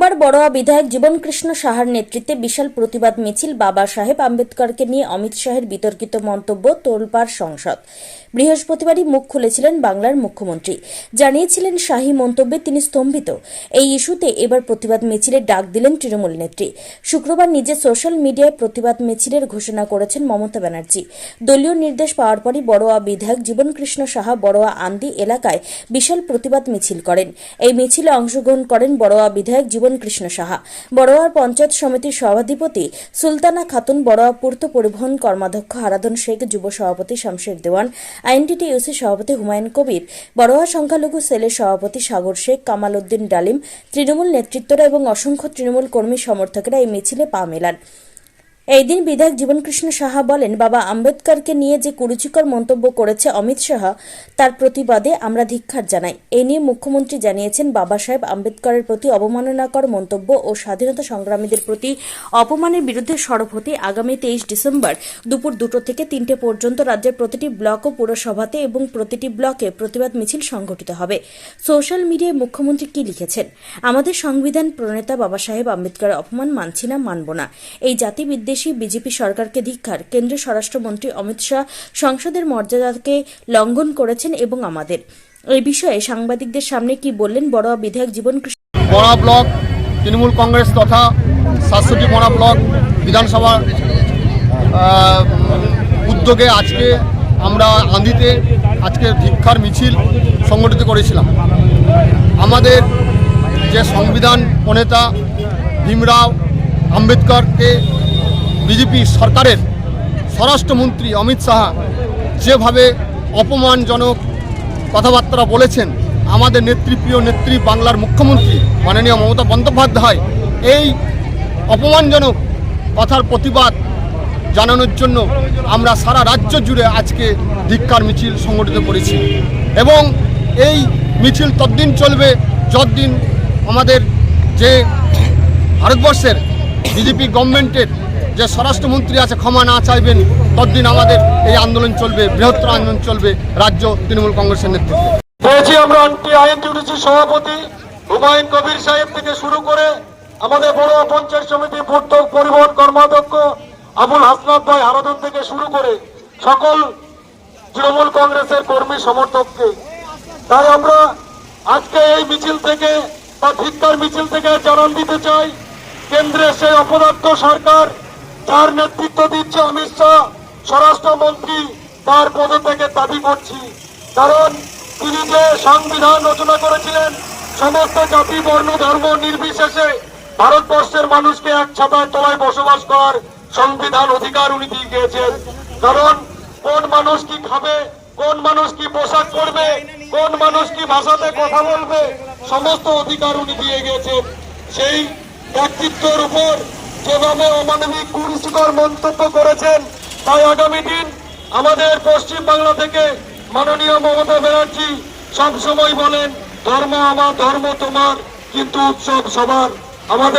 সোমবার বড়োয়া বিধায়ক জীবনকৃষ্ণ সাহার নেতৃত্বে বিশাল প্রতিবাদ মিছিল বাবা সাহেব আম্বেদকরকে নিয়ে অমিত শাহের বিতর্কিত মন্তব্য তোলপাড় সংসদ। বৃহস্পতিবারই মুখ খুলেছিলেন বাংলার মুখ্যমন্ত্রী। জানিয়েছিলেন শাহী মন্তব্যে তিনি স্তম্ভিত। এই ইস্যুতে এবার প্রতিবাদ মিছিলের ডাক দিলেন তৃণমূল নেত্রী। শুক্রবার নিজের সোশ্যাল মিডিয়ায় প্রতিবাদ মিছিলের ঘোষণা করেছেন মমতা ব্যানার্জি। দলীয় নির্দেশ পাওয়ার পরই বড়োয়া বিধায়ক জীবনকৃষ্ণ সাহা বড়োয়া আন্দি এলাকায় বিশাল প্রতিবাদ মিছিল করেন। এই মিছিলে অংশগ্রহণ করেন বড়োয়া বিধায়ক জীবনকৃষ্ণ সাহা। বড়োয়ার পঞ্চায়েত সমিতির সভাধিপতি সুলতানা খাতুন বড়োয়া পূর্ত পরিবহন কর্মাধ্যক্ষ হারাধন শেখ, যুব সভাপতি শামশের দেওয়ান আইনটিটি ইউসি সভাপতি হুমায়ুন কবির, বড়োয়া সংখ্যালঘু সেলের সভাপতি সাগর শেখ, কামাল উদ্দিন ডালিম, তৃণমূল নেতৃত্বরা এবং অসংখ্য তৃণমূল কর্মী সমর্থকেরা এই মিছিলে পা মেলান। এই দিন বিধায়ক জীবনকৃষ্ণ সাহা বলেন, বাবা আম্বেদকরকে নিয়ে যে কুরুচিকর মন্তব্য করেছে অমিত সাহা, তার প্রতিবাদে আমরা ধিক্ষার জানাই। এ নিয়ে মুখ্যমন্ত্রী জানিয়েছেন, বাবা সাহেব আম্বেদকরের প্রতি অবমাননাকর মন্তব্য ও স্বাধীনতা সংগ্রামীদের প্রতি অপমানের বিরুদ্ধে সরব হতে আগামী তেইশ ডিসেম্বর দুপুর দুটো থেকে তিনটে পর্যন্ত রাজ্যের প্রতিটি ব্লক ও পুরসভাতে এবং প্রতিটি ব্লকে প্রতিবাদ মিছিল সংঘটিত হবে। সোশ্যাল মিডিয়ায় মুখ্যমন্ত্রী কি লিখেছেন? আমাদের সংবিধান প্রণেতা বাবা সাহেব আম্বেদকরের অপমান মানছি না, মানব না। এই জাতি বিদ্বেষী বিজেপি সরকারকে ধিক্ষার কেন্দ্রীয় স্বরাষ্ট্রমন্ত্রী অমিত শাহ সংসদের মর্যাদাকে লঙ্ঘন করেছেন এবং আমাদের। এই বিষয়ে সাংবাদিকদের সামনে কি বললেন বড় বিধায়ক জীবন বড়া ব্লক, তৃণমূল কংগ্রেস তথা সাতষট্টি বড়া ব্লক বিধানসভা উদ্যোগে আজকে আমরা আন্দিতে আজকে ভিক্ষার মিছিল সংগঠিত করেছিলাম। আমাদের যে সংবিধান প্রণেতা ভীমরাও আম্বেদকরকে বিজেপি সরকারের স্বরাষ্ট্রমন্ত্রী অমিত শাহ যেভাবে অপমানজনক কথাবার্তা বলেছেন, আমাদের নেতৃপ্রিয় নেত্রী বাংলার মুখ্যমন্ত্রী মাননীয় মমতা বন্দ্যোপাধ্যায়, এই অপমানজনক কথার প্রতিবাদ জানানোর জন্য আমরা সারা রাজ্য জুড়ে আজকে ধিক্কার মিছিল সংগঠিত করেছি এবং এই মিছিল ততদিন চলবে যতদিন আমাদের যে ভারতবর্ষের বিজেপি গভর্নমেন্টের যে স্বরাষ্ট্রমন্ত্রী আছে, ক্ষমা না চাইবেন, ততদিন আমাদের এই আন্দোলন চলবে, বৃহত্তর আন্দোলন চলবে, রাজ্য তৃণমূল কংগ্রেসের নেতৃত্বে। পেয়েছি আমরা সভাপতি হুমায়ুন কবির সাহেব থেকে শুরু করে আমাদের বড় পঞ্চায়েত সমিতি পূর্ত পরিবহন কর্মাধ্যক্ষ আবুল হাসনাত ভাই হারাদন থেকে শুরু করে সকল তৃণমূল কংগ্রেসের কর্মী সমর্থককে। তাই আমরা আজকে এই মিছিল থেকে বা ধিক্কার মিছিল থেকে জানান দিতে চাই, কেন্দ্রের সেই অপদার্থ সরকার যার নেতৃত্ব দিচ্ছে অমিত শাহ। স্বরাষ্ট্রমন্ত্রী তার পদে থেকে দাবি করছি। কারণ তিনি যে সংবিধান রচনা করেছিলেন, সমস্ত জাতি, বর্ণ, ধর্ম নির্বিশেষে ভারতবর্ষের মানুষকে এক ছাতায় তলায় বসবাস করার সংবিধান অধিকার উনি দিয়ে গিয়েছেন কারণ কোন মানুষ কি খাবে, কোন মানুষ কি পোশাক পরবে, কোন মানুষ কি ভাষাতে কথা বলবে, সমস্ত অধিকার উনি দিয়ে গিয়েছেন। সেই ব্যক্তিত্বের উপর যেভাবে অমানবিক কুরুচিকর মন্তব্য করেছেন, তাই আগামী দিন আমাদের পশ্চিম বাংলা থেকে মাননীয় মমতা ব্যানার্জি সবসময় বলেন, ধর্ম আমার, ধর্ম তোমার, কিন্তু উৎসব সবার। আমাদের